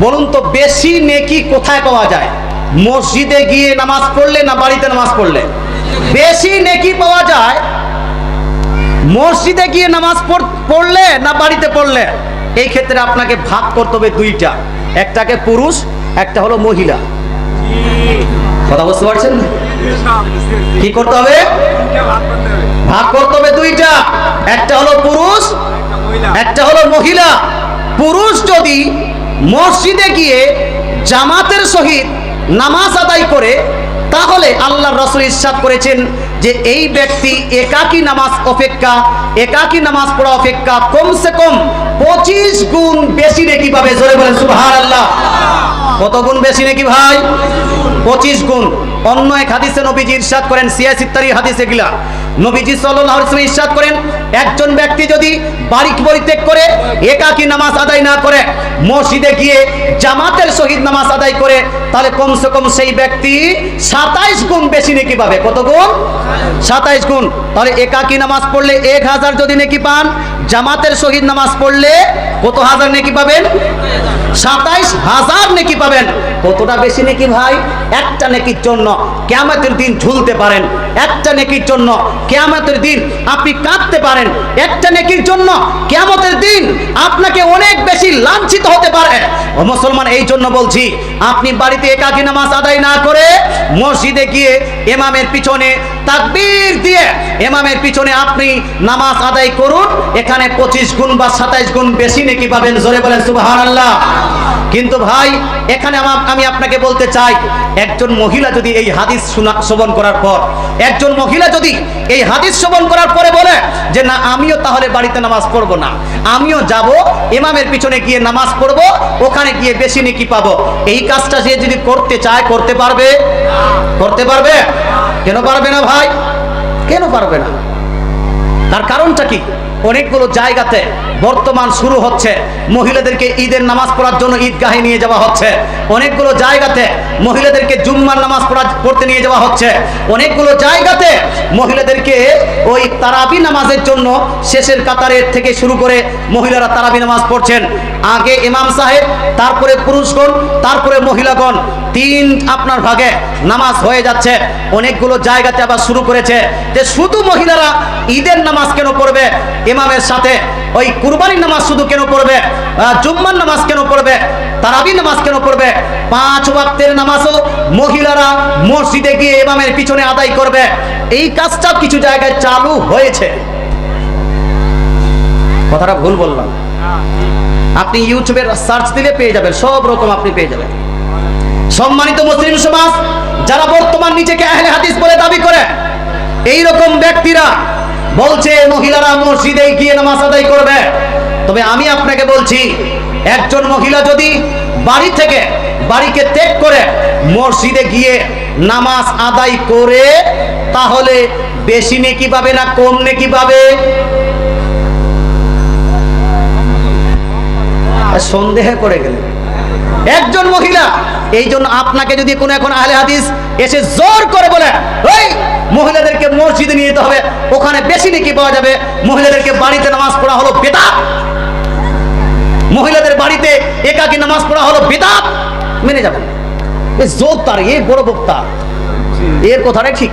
বলুন তো, বেশি নেকি কোথায় পাওয়া যায়? মসজিদে গিয়ে নামাজ পড়লে না বাড়িতে নামাজ পড়লে? বেশি নেকি পাওয়া যায় মসজিদে গিয়ে নামাজ পড়- পড়লে না বাড়িতে পড়লে? এই ক্ষেত্রে আপনাকে ভাগ করতে হবে দুইটা। একটাকে পুরুষ, একটা হলো মহিলা। কথা বুঝতে পারছেন? কি করতে হবে? ভাগ করতে হবে দুইটা। একটা হলো পুরুষ, একটা হলো মহিলা। পুরুষ যদি মসজিদে গিয়ে জামাতের সহিত নামাজ আদায় করে, তাহলে আল্লাহ রসুল ইসাদ করেছেন যে এই ব্যক্তি একাকী নামাজ অপেক্ষা, একাকী নামাজ পড়া অপেক্ষা কমসে কম পঁচিশ গুণ বেশি নাকি পাবে জোরে বলেন সুহার আল্লাহ কত গুণ বেশি নাকি ভাই? পঁচিশ গুণ। অন্য এক হাদিসে নবীজি ইরশাদ করেন, সিয়াস ইত্যাদি হাদিসে গিলা। নবীজি সাল্লাল্লাহু আলাইহি ইরশাদ করেন, একজন ব্যক্তি যদি বাড়ি পরিত্যাগ করে, একাকী নামাজ আদায় না করে মসজিদে গিয়ে জামাতের শহীদ নামাজ আদায় করে, তাহলে কমসে কম সেই ব্যক্তি সাতাইশ গুণ বেশি নেকি পাবে। কত গুণ? সাতাইশ গুণ। তাহলে একাকি নামাজ পড়লে এক হাজার যদি নেকি পান, জামাতের শহীদ নামাজ পড়লে কত হাজার নেকি পাবেন? সাতাইশ হাজার নেকি পাবেন। কতটা বেশি নেকি ভাই? একটা নেকির জন্য কেয়ামতের দিন ঝুলতে পারেন। একটা নেকির জন্য কেয়ামতের দিন আপনি কাঁদতে পারেন। একটা নেকির জন্য কেয়ামতের দিন আপনাকে অনেক বেশি লাঞ্ছিত হতে পারে। ও মুসলমান, এই জন্য বলছি, আপনি বাড়িতে একাকী নামাজ আদায় না করে মসজিদে গিয়ে এমামের পিছনে তাকবীর দিয়ে এমামের পিছনে আপনি নামাজ আদায় করুন। এখানে পঁচিশ গুণ বা সাতাইশ গুণ বেশি নাকি পাবেন। জোরে বলেন সুবাহান আল্লাহ কিন্তু ভাই, এখানে আমা- আপনাকে বলতে চাই, একজন মহিলা যদি এই হাদিস শ্রবণ করার পর, একজন মহিলা যদি এই হাদিস শ্রবণ করার পরে বলে যে, না, আমিও তাহলে বাড়িতে নামাজ পড়ব না, আমিও যাব, ইমামের পিছনে গিয়ে নামাজ পড়ব, ওখানে গিয়ে বেশি নাকি পাবো। এই কাজটা সে যদি করতে চায়, করতে পারবে? করতে পারবে? কেন পারবে না ভাই? কেন পারবে না? তার কারণটা কি? অনেকগুলো জায়গাতে বর্তমান শুরু হচ্ছে। মহিলাদেরকে ঈদের নামাজ পড়ার জন্য ঈদগাহে নিয়ে যাওয়া হচ্ছে। অনেকগুলো জায়গাতে মহিলাদেরকে জুম্মার নামাজ পড়া পড়তে নিয়ে যাওয়া হচ্ছে। অনেকগুলো জায়গাতে মহিলাদেরকে ওই তারাবি নামাজের জন্য শেষের কাতারের থেকে শুরু করে মহিলারা তারাবি নামাজ পড়ছেন। আগে ইমাম সাহেব, তারপরে পুরুষগণ, তারপরে মহিলাগণ। তিন আপনার ভাগে নামাজ হয়ে যাচ্ছে। অনেকগুলো জায়গাতে আবার শুরু করেছে যে শুধু মহিলারা ঈদের নামাজ কেন পড়বে? ইমামের সাথে ওই কুরবানির নামাজ শুধু কেন পড়বে? জুম্মার নামাজ কেন পড়বে? তারাবি নামাজ কেন পড়বে? পাঁচ ওয়াক্তের নামাজও মহিলারা মসজিদে গিয়ে ইমামের পিছনে আদায় করবে। এই কাজটা কিছু জায়গায় চালু হয়েছে। কথাটা ভুল বললাম। আপনি ইউটিউবের সার্চ দিলে পেয়ে যাবেন, সব রকম আপনি পেয়ে যাবেন। সম্মানিত মুসলিম সমাজ, যারা বর্তমান নিজেকে আহলে হাদিস বলে দাবি করে এই রকম ব্যক্তিরা বলছে, মহিলারা মসজিদে গিয়ে নামাজ আদায় করবে। তবে আমি আপনাকে বলছি, একজন মহিলা যদি বাড়ি থেকে বাড়িকে ত্যাগ করে মসজিদে গিয়ে নামাজ আদায় করে, তাহলে বেশি নেকি পাবে না কম নেকি পাবে? সন্দেহে পড়ে গেলেন। একজন মহিলা এই জন্য আপনাকে যদি কোনো এখন আহলে হাদিস এসে জোর করে বলে, ওই মহিলাদেরকে মসজিদে নিয়ে যেতে হবে, ওখানে বেশি নাকি পাওয়া যাবে, মহিলাদেরকে বাড়িতে নামাজ পড়া হলো বেদাত। মহিলাদের বাড়িতে একাকি নামাজ পড়া হলো বেদাত। মেনে যাবেন। এ জোর তার এ বড় বক্তা। এর কথাটাই ঠিক।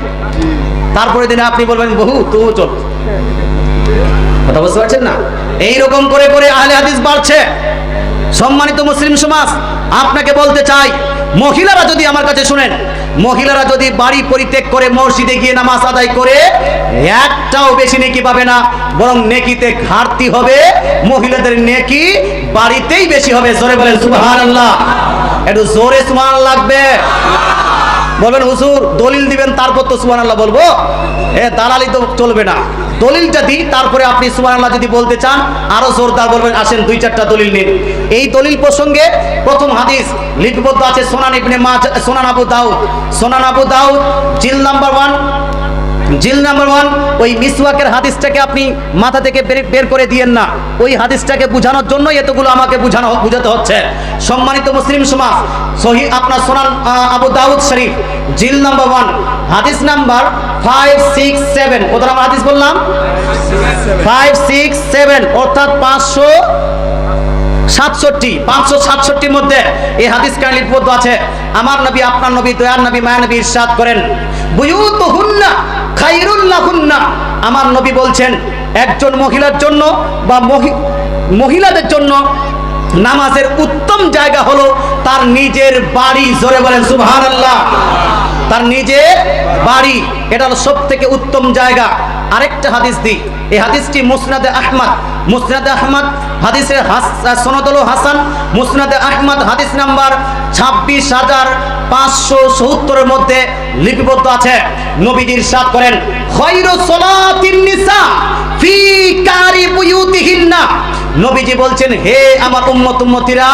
তারপরে দিনে আপনি বলবেন, বহু, তু চল। কথা বুঝতে পারছেন না? এইরকম করে করে আহলে হাদিস বাড়ছে। সম্মানিত মুসলিম সমাজ, আপনাকে বলতে চাই, মহিলারা যদি আমার কাছে শুনেন, মহিলারা যদি বাড়ি পরিত্যাগ করে মসজিদে গিয়ে নামাজ আদায় করে, একটাও বেশি নেকি পাবে না, বরং নেকিতে ঘাটতি হবে, মহিলাদের নেকি বাড়িতেই বেশি হবে। জোরে বলেন, সুবহানাল্লাহ। একটু জোরে সুবহান লাগবে। বলবেন, হুজুর, দলিল দিবেন, তারপর তো সুবহান আল্লাহ বলব? এ, দালালি তো চলবে না। দলিলটা দিই তারপরে আপনি সুবহান যদি বলতে চান, আরও জোরদার বলবেন, আসেন দুই চারটা দলিল নিন। এই দলিল প্রসঙ্গে প্রথম হাদিস লিপিবদ্ধ আছে সোনান ইবনে মাজ, সোনান আবু দাউদ। সোনান আবু দাউদ, জিল নাম্বার ওয়ান, জিল নাম্বার ওয়ান, ওই মিসওয়াকের হাদিসটাকে আপনি মাথা থেকে বের করে দিয়েন না। ওই হাদিসটাকে বোঝানোর জন্য এতগুলো আমাকে বোঝানো, বুঝাতে হচ্ছে। সম্মানিত মুসলিম সমাজ, সহি আপনার সোনান আবু দাউদ শরীফ, জিল নাম্বার ওয়ান, হাদিস নাম্বার ফাইভ সিক্স সেভেন হাদিস বললাম? ফাইভ সিক্স সেভেন অর্থাৎ পাঁচশো সাতষট্টি, পাঁচশো সাতষট্টির মধ্যে এই হাদিস আছে। আমার নবী, আপনার নবী, দয়ার নবী মায়া নবী ইরশাদ করেন। আমার নবী বলছেন, একজন মহিলার জন্য বা মহি- মহিলাদের জন্য নামাজের উত্তম জায়গা হলো তার নিজের বাড়ি। জোরে বলেন, সুবহানাল্লাহ। তার নিজের বাড়ি। এটা হলো সব থেকে উত্তম জায়গা। আরেকটা হাদিস দিই। এই হাদিসটি মুসনাদে আহমদ। মুসনাদে আহমদ হাদিসের সনদুল হাসান। মুসনাদে আহমদ হাদিস নাম্বার ছাব্বিশ হাজার পাঁচশো সত্তরের মধ্যে লিপিবদ্ধ আছে। নবীজির সাত করেন, খৈর সলাতিন নিসা ফি কারি বুয়ুতিহিন্না। নবীজি বলছেন, হে আমার উম্মত উম্মতিরা,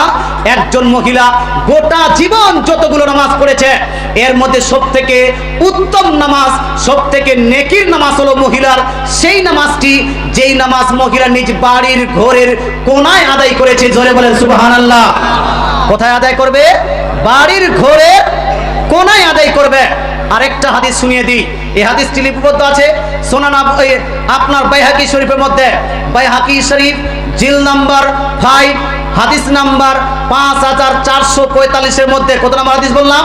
একজন মহিলা গোটা জীবন যতগুলো নামাজ পড়েছে, এর মধ্যে সব থেকে উত্তম নামাজ সব থেকে নেকির নামাজ হলো মহিলার। সেই নামাজটি, যেই নামাজ মহিলা নিজ বাড়ির ঘরের কোনায় আদায় করেছে, জোরে বলেন সুবহানাল্লাহ। কোথায় আদায় করবে? বাড়ির ঘরে কোনায় আদায় করবে। আরেকটা হাদিস শুনিয়ে দিই। এই হাদিসটি লিপিবদ্ধ আছে সোনান আপনার বাইহাকি শরীফের মধ্যে। বাইহাকি শরীফ, জিল নাম্বার ফাইভ হাদিস নাম্বার পাঁচ হাজার চারশো পঁয়তাল্লিশের মধ্যে। কত নাম্বার হাদিস বললাম?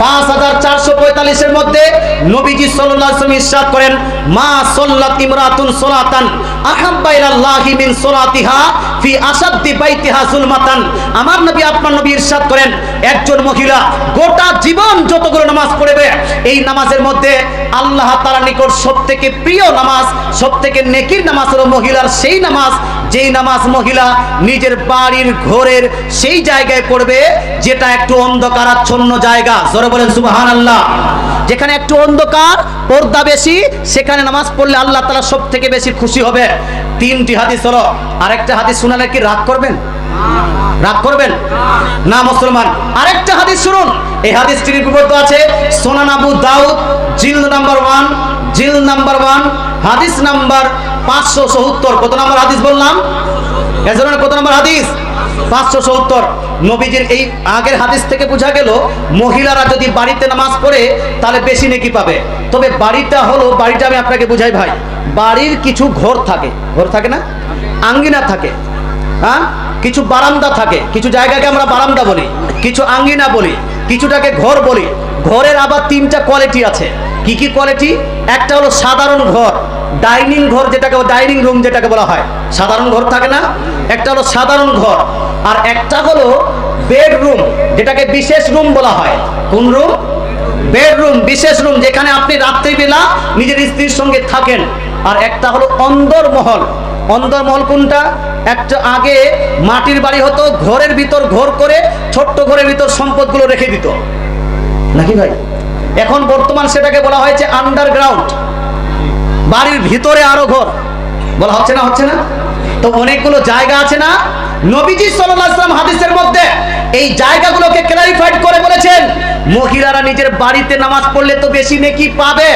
পাঁচ হাজার চারশো পঁয়তাল্লিশের মধ্যে নবীজি করেন, মা সালাতান ফি আমার নবী আপনার করেন, একজন মহিলা গোটা জীবন যতগুলো নামাজ পড়বে, এই নামাজের মধ্যে আল্লাহ তাআলার নিকট সবথেকে প্রিয় নামাজ, সবথেকে নেকির নামাজ হলো মহিলার সেই নামাজ, যেই নামাজ মহিলা নিজের বাড়ির ঘরের সেই জায়গায় পড়বে, যেটা একটু অন্ধকারাচ্ছন্ন জায়গা জোরে বলেন, সুবহানাল্লাহ। যেখানে একটু অন্ধকার, পর্দা বেশি, সেখানে নামাজ পড়লে আল্লাহ তালা সব থেকে বেশি খুশি হবে। তিনটি হাদিস হলো, আরেকটা হাদিস শোনালে কি রাগ করবেন? রাগ করবেন? না, মুসলমান। আরেকটা হাদিস শুনুন, এই হাদিসটি লিপিবদ্ধ আছে, সোনান আবু দাউদ জিল নাম্বার ওয়ান জিল নাম্বার ওয়ান, হাদিস নাম্বার পাঁচশো সত্তর। কত নাম্বার হাদিস বললাম? কত নাম্বার হাদিস? পাঁচশো সত্তর। নবীজির এই আগের হাদিস থেকে বোঝা গেল, মহিলারা যদি বাড়িতে নামাজ পড়ে, তাহলে বেশি নেকি পাবে। তবে বাড়িটা হলো, বাড়িটা আমি আপনাকে বুঝাই ভাই, বাড়ির কিছু ঘর থাকে। ঘর থাকে না? আঙ্গিনা থাকে। হ্যাঁ কিছু বারান্দা থাকে। কিছু জায়গাকে আমরা বারান্দা বলি, কিছু আঙ্গিনা বলি, কিছুটাকে ঘর বলি। ঘরের আবার তিনটা কোয়ালিটি আছে। কি কি কোয়ালিটি একটা হলো সাধারণ ঘর ডাইনিং ঘর যেটাকে ডাইনিং রুম যেটাকে বলা হয়। সাধারণ ঘর থাকে না? একটা হলো সাধারণ ঘর। আর একটা হলো বেডরুম, যেটাকে বিশেষ রুম বলা হয়। কোন রুম? বেডরুম, বিশেষ রুম, যেখানে আপনি রাত্রিবেলা নিজের স্ত্রীর সঙ্গে থাকেন। আর একটা হলো অন্দরমহল। অন্দরমহল কোনটা? একটা আগে মাটির বাড়ি হতো, ঘরের ভিতর ঘর করে ছোট্ট ঘরের ভিতর সম্পদগুলো রেখে দিত। নাকি ভাই? এখন বর্তমান সেটাকে বলা হয়েছে আন্ডারগ্রাউন্ড বাড়ির ভিতরে আরও ঘর। বলা হচ্ছে না হচ্ছে না? তো অনেকগুলো জায়গা আছে না? নবীজি আলাইহি হাদিসের মধ্যে এই জায়গাগুলোকে ক্লারিফাইড করে বলেছেন, মহিলারা নিজের বাড়িতে নামাজ পড়লে তো বেশি নেকি পাবে।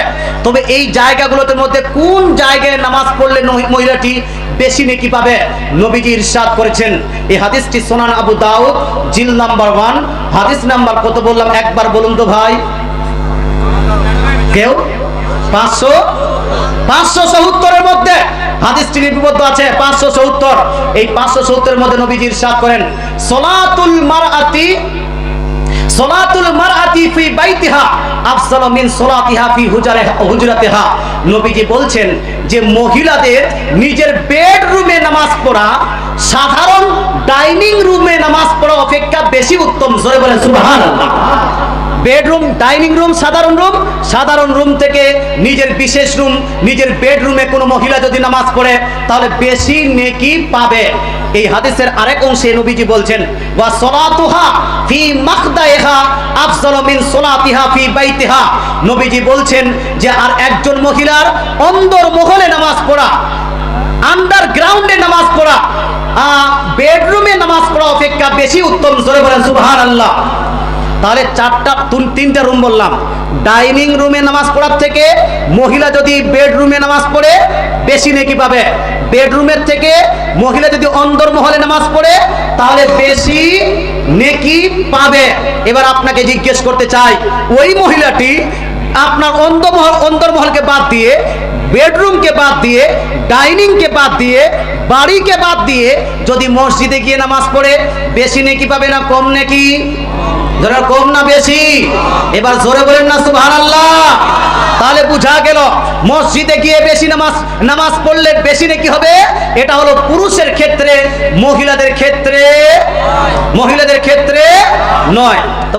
তবে এই জায়গাগুলোতে মধ্যে কোন জায়গায় নামাজ পড়লে মহিলাটি বেশি নেকি পাবে? নবীজি ইরশাদ করেছেন। এই হাদিসটি সোনান আবু দাউদ, জিল নাম্বার ওয়ান। হাদিস নাম্বার কত বললাম? একবার বলুন তো ভাই। কেউ? পাঁচশো? পাঁচশো সত্তরের মধ্যে। হাদিসটি লিপিবদ্ধ আছে, পাঁচশো সত্তর। এই পাঁচশো সত্তরের মধ্যে নবীজি ইরশাদ করেন, সলাতুল মারআতি সলাতুল মারআতি ফি বাইতিহা, আফসালু মিন সলাতিহা ফি হুজরাতিহা। নবীজি বলছেন যে মহিলাদের নিজের বেডরুমে নামাজ পড়া, সাধারণ ডাইনিং রুমে নামাজ পড়া অপেক্ষা বেশি উত্তম। জোরে বলেন, সুবহানাল্লাহ। বেডরুম, ডাইনিং রুম, সাধারণ রুম। সাধারণ রুম থেকে নিজের বিশেষ রুম, নিজের বেডরুমে কোনো মহিলা যদি নামাজ পড়ে, তাহলে বেশি নেকি পাবে। এই হাদিসের আরেক অংশে নবীজি বলছেন, ওয়া সলাতুহা ফি মাখদাইহা আফসালু মিন সলাতিহা ফি বাইতিহা। নবীজি বলছেন যে, আর একজন মহিলার অন্দর মহলে নামাজ পড়া, আন্ডারগ্রাউন্ডে নামাজ পড়া বেডরুমে নামাজ পড়া অপেক্ষা বেশি উত্তম। জোরে বলেন, সুবহানাল্লাহ। তাহলে চারটা তুন- তিনটা রুম বললাম। ডাইনিং রুমে নামাজ পড়ার থেকে মহিলা যদি বেডরুমে নামাজ পড়ে, বেশি নেকি পাবে। বেডরুমের থেকে মহিলা যদি অন্দরমহলে নামাজ পড়ে, তাহলে বেশি নেকি পাবে। এবার আপনাকে জিজ্ঞেস করতে চাই, ওই মহিলাটি আপনার অন্দরমহল অন্দরমহলকে বাদ দিয়ে বেডরুমকে বাদ দিয়ে ডাইনিংকে বাদ দিয়ে বাড়িকে বাদ দিয়ে যদি মসজিদে গিয়ে নামাজ পড়ে, বেশি নেকি পাবে না, কম নেকি? ধরে কম না বেশি? এবার জোরে বলেন না, সুবহানাল্লাহ। তাহলে বুঝা গেল, মসজিদে গিয়ে বেশি নামাজ নামাজ পড়লে বেশি নাকি হবে? এটা হলো পুরুষের ক্ষেত্রে, মহিলাদের ক্ষেত্রে মহিলাদের ক্ষেত্রে নয়।